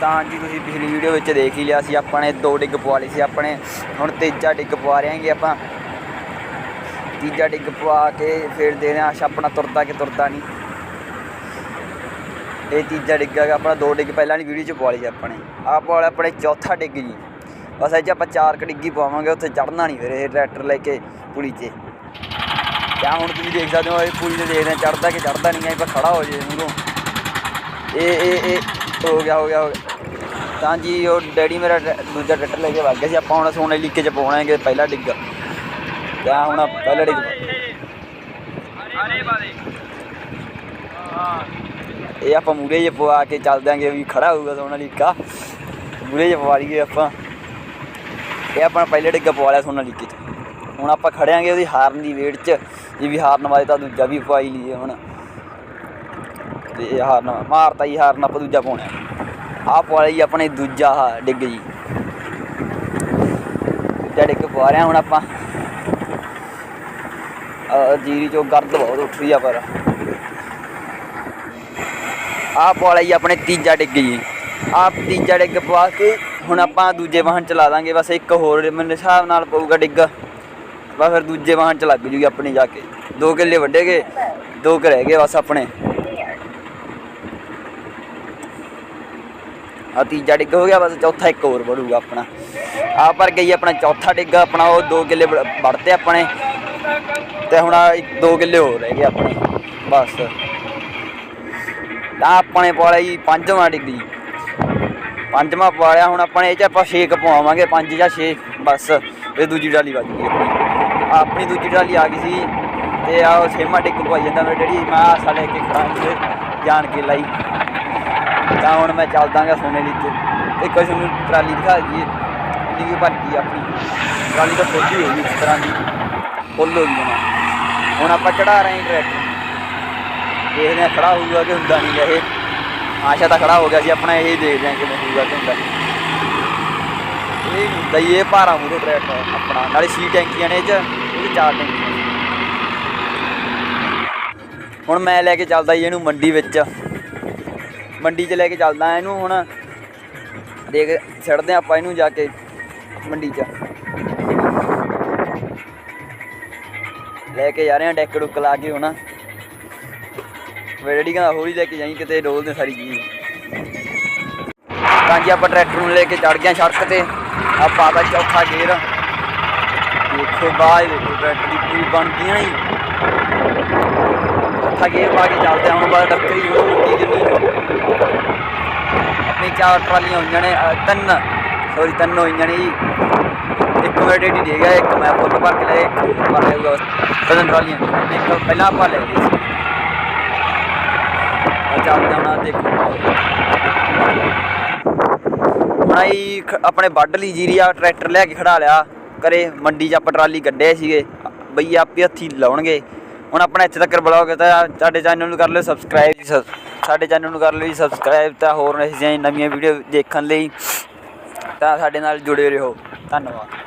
ਤਾਂ ਜੀ ਤੁਸੀਂ ਪਿਛਲੀ ਵੀਡੀਓ ਵਿੱਚ ਦੇਖ ਹੀ ਲਿਆ ਸੀ ਆਪਾਂ ਨੇ ਦੋ ਡਿੱਗ ਪਵਾ ਲਈ ਸੀ ਆਪਣੇ। ਹੁਣ ਤੀਜਾ ਡਿੱਗ ਪਵਾ ਰਹੇ ਹਾਂਗੇ ਆਪਾਂ। ਤੀਜਾ ਡਿੱਗ ਪਵਾ ਕੇ ਫਿਰ ਦੇ ਹਾਂ ਆਪਣਾ ਤੁਰਦਾ ਕਿ ਤੁਰਦਾ ਨਹੀਂ। ਇਹ ਤੀਜਾ ਡਿੱਗ ਹੈਗਾ, ਆਪਣਾ ਦੋ ਡਿੱਗ ਪਹਿਲਾਂ ਵਾਲੀ ਵੀਡੀਓ ਚ ਪਵਾ ਲਈ ਸੀ ਆਪਾਂ ਨੇ। ਆਹ ਪਵਾ ਲਿਆ ਆਪਣੇ ਚੌਥਾ ਡਿੱਗ ਜੀ। ਬਸ ਅੱਜ ਆਪਾਂ ਚਾਰ ਕੁ ਡਿੱਗੀ ਪਵਾਵਾਂਗੇ, ਉੱਥੇ ਚੜਨਾ ਨਹੀਂ ਫਿਰ ਇਹ ਟਰੈਕਟਰ ਲੈ ਕੇ ਪੁਲੀ 'ਚ। ਕਿਆ ਹੁਣ ਤੁਸੀਂ ਦੇਖ ਸਕਦੇ ਹੋ, ਇਹ ਪੁਲੀ ਤੇ ਦੇਖਦੇ ਚੜਦਾ ਕਿ ਚੜਦਾ ਨਹੀਂ ਹੈ ਪਰ ਖੜਾ ਹੋ ਜੇ ਮੂਹਰੋਂ ਇਹ ਇਹ ਇਹ ਹੋ ਗਿਆ ਹੋ ਗਿਆ ਹੋ ਗਿਆ। ਤਾਂ ਜੀ, ਉਹ ਡੈਡੀ ਮੇਰਾ ਟਰੈ- ਦੂਜਾ ਟਰੈਕਟਰ ਲੈ ਕੇ ਵਗ ਗਿਆ ਸੀ। ਆਪਾਂ ਹੁਣ ਸੋਨੇ ਲੀਕੇ 'ਚ ਪਾਉਣਾ ਹੈਗੇ, ਪਹਿਲਾ ਡਿੱਗ। ਤਾਂ ਹੁਣ ਆਪਾਂ ਪਹਿਲਾ ਡਿੱਗ। ਇਹ ਆਪਾਂ ਮੂਰੇ ਜੇ ਪਵਾ ਕੇ ਚੱਲ ਦਿਆਂਗੇ, ਵੀ ਖੜਾ ਹੋਊਗਾ ਸੋਨਾ ਲੀਕਾ। ਮੂਰੇ ਜੇ ਪਵਾ ਲਈਏ ਆਪਾਂ। ਇਹ ਆਪਾਂ ਪਹਿਲੇ ਡਿੱਗਾ ਪਵਾ ਲਿਆ ਸੋਨਾ ਲੀਕੇ 'ਚ। ਹੁਣ ਆਪਾਂ ਖੜਿਆਂਗੇ ਉਹਦੀ ਹਾਰਨ ਦੀ ਵੇਟ 'ਚ। ਜੇ ਵੀ ਹਾਰਨ ਵਾਲੇ ਤਾਂ ਦੂਜਾ ਵੀ ਪਵਾਈ ਲਈਏ ਹੁਣ। ਤੇ ਇਹ ਹਾਰਨ, ਮਾਰਤਾ ਜੀ ਹਾਰਨ ਆਪਾਂ ਦੂਜਾ ਪਾਉਣਾ। ਆਹ ਪਵਾ ਜੀ ਆਪਣੇ ਦੂਜਾ, ਆਹ ਡਿੱਗ ਜੀ। ਦੂਜਾ ਡਿੱਗ ਪਵਾ ਰਿਆ ਹੁਣ ਆਪਾਂ। ਜੀਰੀ ਚੋਂ ਗਰਦ ਬਹੁਤ ਉੱਠ ਰਹੀ ਆ ਪਰ। ਆਹ ਪਵਾ ਜੀ ਆਪਣੇ ਤੀਜਾ ਡਿੱਗ ਜੀ। ਆਹ ਤੀਜਾ ਡਿੱਗ ਪਵਾ ਕੇ ਹੁਣ ਆਪਾਂ ਦੂਜੇ ਵਾਹਨ ਚਲਾ ਦਾਂਗੇ, ਬਸ ਇੱਕ ਹੋਰ ਮੇਰੇ ਹਿਸਾਬ ਨਾਲ ਪਊਗਾ ਡਿੱਗ। ਬਸ ਫਿਰ ਦੂਜੇ ਵਾਹਨ ਚ ਲੱਗ ਜੂਗੀ ਆਪਣੀ ਜਾ ਕੇ। ਦੋ ਕਿੱਲੇ ਵੱਢੇ ਗਏ, ਦੋ ਕੁ ਰਹਿ ਗਏ ਬਸ ਆਪਣੇ। ਆ ਤੀਜਾ ਡਿੱਗ ਹੋ ਗਿਆ, ਬਸ ਚੌਥਾ ਇੱਕ ਹੋਰ ਵੜੂਗਾ ਆਪਣਾ। ਆ ਪਰ ਗਈ ਆਪਣਾ ਚੌਥਾ ਡਿੱਗਾ, ਆਪਣਾ ਉਹ ਦੋ ਕਿੱਲੇ ਵੜ- ਵੜਤੇ ਆਪਣੇ। ਤੇ ਹੁਣ ਆਹ ਇੱਕ, ਦੋ ਕਿੱਲੇ ਹੋਰ ਰਹਿ ਗਏ ਆਪਣੇ, ਬਸ। ਤਾਂ ਆਪਣੇ ਪਾਲਿਆ ਜੀ, ਪੰਜਵਾਂ ਡਿੱਗੀ ਪੰਜਵਾਂ ਪਾਲਿਆ ਹੁਣ ਆਪਾਂ ਇਹ ਚ ਆਪਾਂ ਛੇ ਕੁ ਪਵਾਵਾਂਗੇ, ਪੰਜ ਜਾਂ ਛੇ, ਬਸ। ਇਹ ਦੂਜੀ ਡਾਲੀ ਵੱਜ ਗਈ ਆਪਣੀ। ਆਪਣੀ ਦੂਜੀ ਡਾਲੀ ਆ ਗਈ ਸੀ, ਤੇ ਆ ਉਹ ਛੇਵਾਂ ਡਿੱਗ ਪਵਾਈ ਜਾਂਦਾ ਮੇਰੇ ਡੈਡੀ। ਮੈਂ ਆਸਾ ਲੈ ਕੇ ਖੜਾ ਜਾਣ ਕੇ ਲਈ। ਤਾਂ ਹੁਣ ਮੈਂ ਚੱਲਦਾਗਾ ਸੋਨੇ ਲਈ ਤੇ ਇੱਕ ਕੁਛ ਨੂੰ ਟਰਾਲੀ ਦਿਖਾ ਦਈਏ। ਇੰਨੀ ਕੀ ਭਰ ਆਪਣੀ। ਟਰਾਲੀ ਤਾਂ ਫੁੱਲ ਹੀ ਹੋ ਗਈ ਇਸ ਤਰ੍ਹਾਂ ਦੀ। ਫੁੱਲ ਹੋ ਗਈ ਜਮਾਂ। ਹੁਣ ਆਪਾਂ ਚੜਾ ਰਹੇ ਹਾਂ ਟਰੈਕਟਰ। ਦੇਖਦੇ ਹਾਂ ਖੜਾ ਹੋਊਗਾ ਕਿ ਹੁੰਦਾ ਨਹੀਂ ਗਾ ਇਹ। ਆਸ਼ਾ ਤਾਂ ਖੜਾ ਹੋ ਗਿਆ ਸੀ ਆਪਣਾ ਇਹ ਦੇਖਦੇ ਹਾਂ ਕਿਵੇਂ ਹੋਊਗਾ ਕਿ ਹੁੰਦਾ ਇਹ ਹੁੰਦਾ ਜੀ, ਇਹ ਭਾਰਾ ਮੂਰੇ ਟਰੈਕਟਰ ਆਪਣਾ। ਨਾਲੇ ਸੀ ਟੈਂਕੀਆਂ ਨੇ ਇਹ ਚ ਇਹ ਚਾਰ ਟੈਂਕੀਆਂ ਹੁਣ ਮੈਂ ਲੈ ਕੇ ਚੱਲਦਾ ਜੀ ਇਹਨੂੰ ਮੰਡੀ ਵਿੱਚ। ਮੰਡੀ 'ਚ ਲੈ ਕੇ ਚੱਲਦਾ ਇਹਨੂੰ ਹੁਣ। ਦੇਖ ਛੱਡਦੇ ਆਪਾਂ ਇਹਨੂੰ ਜਾ ਕੇ ਮੰਡੀ 'ਚ। ਲੈ ਕੇ ਜਾ ਰਹੇ ਆ ਡੈਕ ਡੁੱਕ ਲਾ ਕੇ ਹੁਣ। ਵੇੜੀ ਕਹਿੰਦਾ ਹੌਲੀ ਲੈ ਕੇ ਜਾਈ, ਕਿਤੇ ਡੋਲਦੇ ਸਾਰੀ ਚੀਜ਼। ਤਾਂ ਜੀ ਆਪਾਂ ਟਰੈਕਟਰ ਨੂੰ ਲੈ ਕੇ ਚੜ ਗਏ ਸੜਕ ਤੇ। ਆਪਾਂ ਦਾ ਚੌਥਾ ਗੇਅਰ। ਦੇਖੋ ਬਾਅਦ ਦੇਖੋ ਟਰੈਕਟਰ ਦੀ ਪੂਰੀ ਬਣਦੀਆਂ ਹੀ ਚੌਥਾ ਗੇਅਰ ਪਾ ਕੇ ਚੱਲਦੇ ਹਾਂ ਹੁਣ ਬਾਅਦ ਟੱਕਰੀ ਹੋ ਮੁੱਕੀ ਜਿੰਨੀ ਆਪਣੀ ਚਾਰ ਟਰਾਲੀਆਂ ਹੋਈਆਂ ਨੇ ਅਹ ਤਿੰਨ ਸੌਰੀ ਤਿੰਨ ਹੋਈਆਂ ਨੇ ਜੀ ਇੱਕ ਮੇਰੇ ਡੇਡੀ ਦੇ ਗਿਆ ਇੱਕ ਮੈਂ ਫੁੱਲ ਭਰ ਕੇ ਲੈ ਇੱਕ ਭਰ ਲਿਆਊਗਾ ਤਿੰਨ ਟਰਾਲੀਆਂ ਇੱਕ ਪਹਿਲਾਂ ਆਪਾਂ ਲੈ ਗਏ ਸੀ ਆ ਚੱਲਦੇ ਹੁਣ ਆਹ ਦੇਖੋ ਹੁਣ ਆਈ ਆਪਣੇ ਵੱਢ ਲਈ ਜੀਰੀ ਆ ਟਰੈਕਟਰ ਲੈ ਕੇ ਖੜਾ ਲਿਆ ਕਰੇ ਮੰਡੀ 'ਚ ਆਪਾਂ ਟਰਾਲੀ ਕੱਢੇ ਸੀਗੇ ਬਈ ਆਪੇ ਹੱਥੀ ਲਾਉਣਗੇ ਹੁਣ ਆਪਣਾ ਇੱਥੇ ਤੱਕ ਬਲੌਗ ਤਾਂ ਸਾਡੇ ਚੈਨਲ ਨੂੰ ਕਰ ਲਿਓ ਸਬਸਕ੍ਰਾਈਬ ਜੀ ਸਬ- ਸਾਡੇ ਚੈਨਲ ਨੂੰ ਕਰ ਲਿਓ ਜੀ ਸਬਸਕ੍ਰਾਈਬ ਤਾਂ ਹੋਰ ਇਸ ਨਵੀਆਂ ਵੀਡੀਓ ਦੇਖਣ ਲਈ ਤਾਂ ਸਾਡੇ ਨਾਲ ਜੁੜੇ ਰਹੋ। ਧੰਨਵਾਦ।